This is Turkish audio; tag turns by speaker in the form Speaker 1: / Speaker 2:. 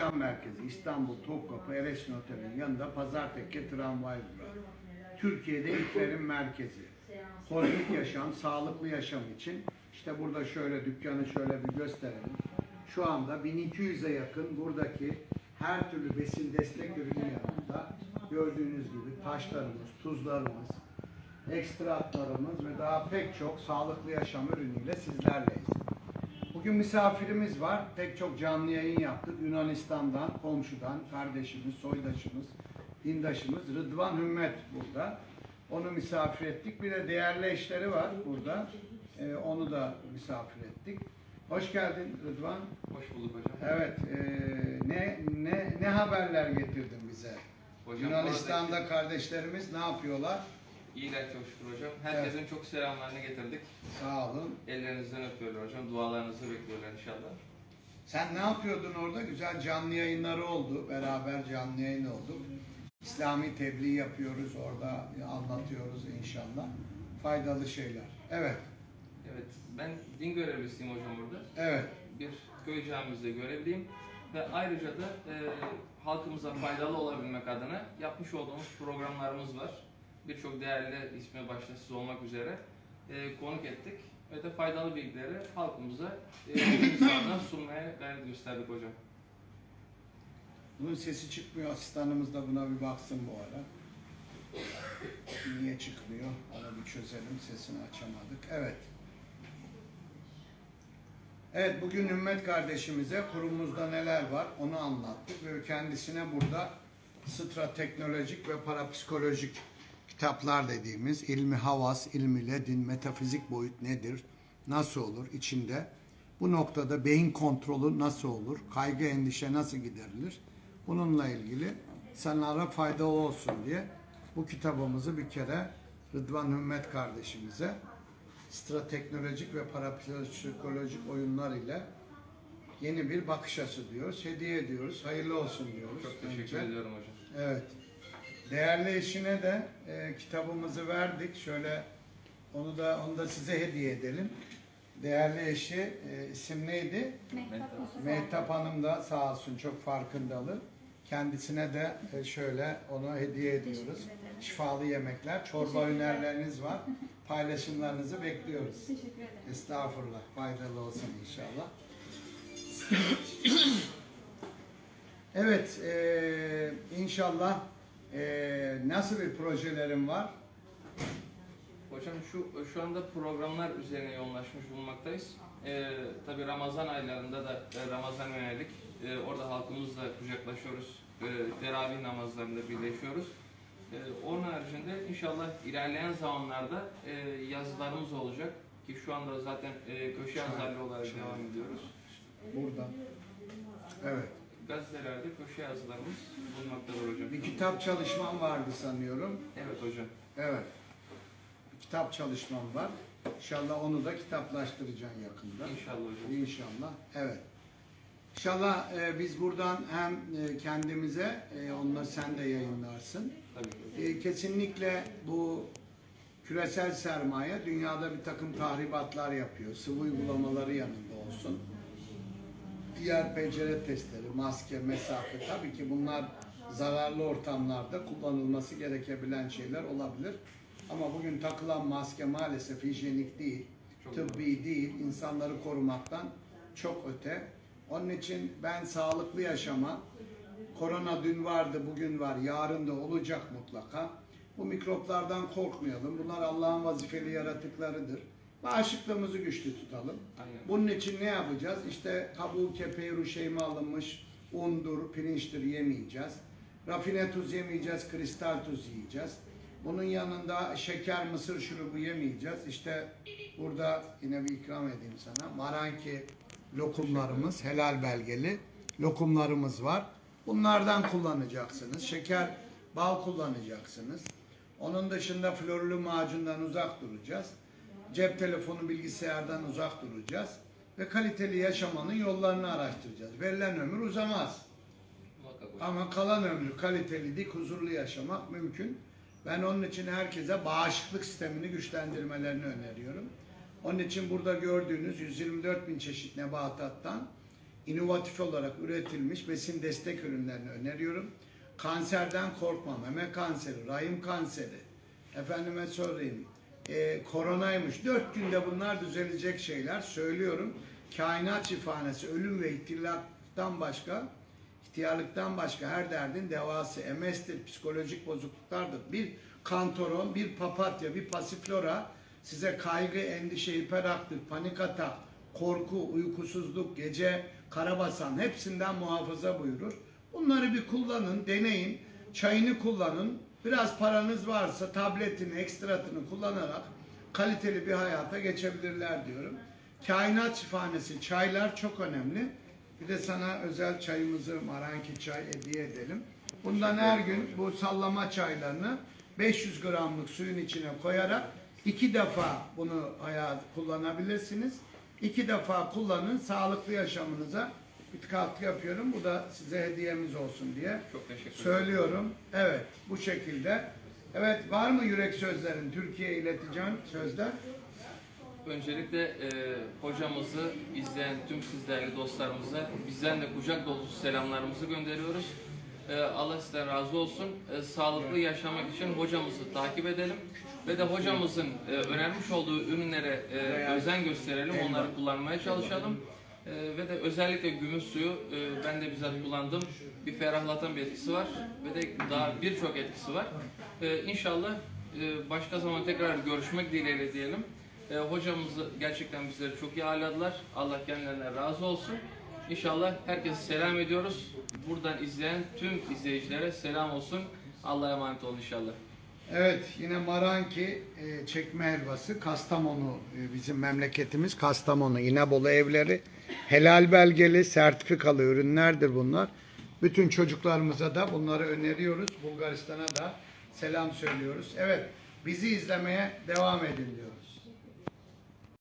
Speaker 1: Yaşam Merkezi İstanbul Topkapı Eresin Oteli'nin yanında Pazartekke tramvay durağı. Türkiye'de ilklerin merkezi. Kozmik yaşam, sağlıklı yaşam için işte burada şöyle dükkanı şöyle bir gösterelim. Şu anda 1200'e yakın buradaki her türlü besin destek ürünü yanında gördüğünüz gibi taşlarımız, tuzlarımız, ekstratlarımız ve daha pek çok sağlıklı yaşam ürünüyle sizlerleyiz. Bugün misafirimiz var. Pek çok canlı yayın yaptık. Yunanistan'dan, komşudan, kardeşimiz, soydaşımız, dindaşımız Rıdvan Hümmet burada. Onu misafir ettik. Bir de değerli eşleri var burada. Ee, onu da misafir ettik. Hoş geldin Rıdvan.
Speaker 2: Hoş bulduk hocam.
Speaker 1: Evet, ee, ne ne ne haberler getirdin bize?
Speaker 2: Hocam
Speaker 1: Yunanistan'da
Speaker 2: oradaki-
Speaker 1: kardeşlerimiz ne yapıyorlar?
Speaker 2: İyiler şükür hocam. Herkesin çok selamlarını getirdik.
Speaker 1: Sağ olun.
Speaker 2: Ellerinizden öpüyorlar hocam. Dualarınızı bekliyorlar inşallah.
Speaker 1: Sen ne yapıyordun orada? Güzel canlı yayınları oldu. Beraber canlı yayın olduk. İslami tebliğ yapıyoruz orada anlatıyoruz inşallah. Faydalı şeyler. Evet.
Speaker 2: Evet, ben din görevlisiyim hocam burada.
Speaker 1: Evet.
Speaker 2: Bir köy camimizde görevliyim. Ve ayrıca da e, halkımıza faydalı olabilmek adına yapmış olduğumuz programlarımız var. Birçok değerli ismi başta siz olmak üzere e, konuk ettik. Ve de faydalı bilgileri halkımıza e, sunmaya gayret gösterdik hocam.
Speaker 1: Bunun sesi çıkmıyor. Asistanımız da buna bir baksın bu ara. Niye çıkmıyor? Onu bir çözelim. Sesini açamadık. Evet. Evet bugün Ümmet kardeşimize kurumumuzda neler var onu anlattık ve kendisine burada strateknolojik ve parapsikolojik kitaplar dediğimiz ilmi havas, ilmi ledin, metafizik boyut nedir, nasıl olur içinde, bu noktada beyin kontrolü nasıl olur, kaygı endişe nasıl giderilir, bununla ilgili sanara faydalı olsun diye bu kitabımızı bir kere Rıdvan Hümmet kardeşimize strateknolojik ve parapsikolojik oyunlar ile yeni bir bakış açısı diyoruz. Hediye ediyoruz. Hayırlı olsun diyoruz.
Speaker 2: Çok teşekkür
Speaker 1: önce.
Speaker 2: ediyorum hocam.
Speaker 1: Evet. Değerli eşine de e, kitabımızı verdik. Şöyle onu da onu da size hediye edelim. Değerli eşi e, isim neydi?
Speaker 3: Mehtap
Speaker 1: Hanım da sağ olsun çok farkındalı. Kendisine de e, şöyle onu hediye ediyoruz. Şifalı yemekler, çorba önerileriniz var. Paylaşımlarınızı bekliyoruz.
Speaker 3: Teşekkür ederim.
Speaker 1: Estağfurullah. Faydalı olsun inşallah. Evet, eee, inşallah eee, nasıl bir projelerim var?
Speaker 2: Hocam şu şu anda programlar üzerine yoğunlaşmış bulunmaktayız. Ee, tabii Ramazan aylarında da e, Ramazan yönelik e, orada halkımızla kucaklaşıyoruz. E, teravih namazlarında birleşiyoruz. E, onun haricinde inşallah ilerleyen zamanlarda e, yazılarımız olacak ki şu anda zaten e, köşe yazarlı olarak devam ediyoruz.
Speaker 1: Burada. Evet.
Speaker 2: Gazetelerde köşe yazılarımız bulunmaktadır hocam.
Speaker 1: Bir kitap çalışmam vardı sanıyorum.
Speaker 2: Evet hocam.
Speaker 1: Evet. Bir kitap çalışmam var. İnşallah onu da kitaplaştıracaksın yakında.
Speaker 2: İnşallah hocam.
Speaker 1: İnşallah. Evet. İnşallah e, biz buradan hem e, kendimize, e, onunla sen de yayınlarsın.
Speaker 2: Tabii.
Speaker 1: E, kesinlikle bu küresel sermaye dünyada bir takım tahribatlar yapıyor. Sıvı uygulamaları yanında olsun. Diğer pencere testleri, maske, mesafe tabii ki bunlar zararlı ortamlarda kullanılması gerekebilen şeyler olabilir. Ama bugün takılan maske maalesef hijyenik değil,
Speaker 2: Çok
Speaker 1: tıbbi değil, insanları korumaktan çok öte. Onun için ben sağlıklı yaşama, korona dün vardı, bugün var, yarın da olacak mutlaka. Bu mikroplardan korkmayalım. Bunlar Allah'ın vazifeli yaratıklarıdır. Bağışıklığımızı güçlü tutalım.
Speaker 2: Aynen.
Speaker 1: Bunun için ne yapacağız? İşte kabuğu, kepeği, ruşeyme alınmış undur, pirinçtir yemeyeceğiz. Rafine tuz yemeyeceğiz, kristal tuz yiyeceğiz. Bunun yanında şeker, mısır şurubu yemeyeceğiz. İşte burada yine bir ikram edeyim sana. Maranki lokumlarımız, helal belgeli lokumlarımız var. Bunlardan kullanacaksınız. Şeker, bal kullanacaksınız. Onun dışında florlu macundan uzak duracağız. Cep telefonu, bilgisayardan uzak duracağız. Ve kaliteli yaşamanın yollarını araştıracağız. Verilen ömür uzamaz. Ama kalan ömrü kaliteli, dik, huzurlu yaşamak mümkün. Ben onun için herkese bağışıklık sistemini güçlendirmelerini öneriyorum. Onun için burada gördüğünüz 124 bin çeşit nebatattan inovatif olarak üretilmiş besin destek ürünlerini öneriyorum. Kanserden korkma, meme kanseri, rahim kanseri, efendime söyleyeyim, e, koronaymış. Dört günde bunlar düzelecek şeyler söylüyorum. Kainat şifanesi, ölüm ve ihtilaftan başka, ihtiyarlıktan başka her derdin devası. MS'tir, psikolojik bozukluklardır. Bir kantoron, bir papatya, bir pasiflora size kaygı, endişe, hiperaktif, panik atak, korku, uykusuzluk, gece karabasan hepsinden muhafaza buyurur. Bunları bir kullanın, deneyin. Çayını kullanın. Biraz paranız varsa tabletini, ekstratını kullanarak kaliteli bir hayata geçebilirler diyorum. Kainat şifanesi çaylar çok önemli. Bir de sana özel çayımızı Maranki çay hediye edelim. Bundan her gün bu sallama çaylarını 500 gramlık suyun içine koyarak iki defa bunu hayat kullanabilirsiniz. İki defa kullanın sağlıklı yaşamınıza bir katkı yapıyorum. Bu da size hediyemiz olsun diye
Speaker 2: Çok teşekkür ederim.
Speaker 1: söylüyorum. Evet bu şekilde. Evet var mı yürek sözlerin Türkiye'ye ileteceğin sözler?
Speaker 2: Öncelikle e, hocamızı izleyen tüm siz değerli dostlarımıza bizden de kucak dolusu selamlarımızı gönderiyoruz. E, Allah sizden razı olsun. E, sağlıklı yaşamak için hocamızı takip edelim ve de hocamızın e, önermiş olduğu ürünlere e, özen gösterelim, onları kullanmaya çalışalım. E, ve de özellikle gümüş suyu e, ben de bizzat kullandım. Bir ferahlatan bir etkisi var ve de daha birçok etkisi var. E, inşallah e, başka zaman tekrar görüşmek dileğiyle diyelim. E, hocamızı gerçekten bizleri çok iyi ağırladılar. Allah kendilerine razı olsun. İnşallah herkese selam ediyoruz. Buradan izleyen tüm izleyicilere selam olsun. Allah'a emanet olun inşallah.
Speaker 1: Evet yine Maranki e, çekme helvası Kastamonu e, bizim memleketimiz Kastamonu İnebolu evleri helal belgeli sertifikalı ürünlerdir bunlar. Bütün çocuklarımıza da bunları öneriyoruz. Bulgaristan'a da selam söylüyoruz. Evet bizi izlemeye devam edin diyoruz.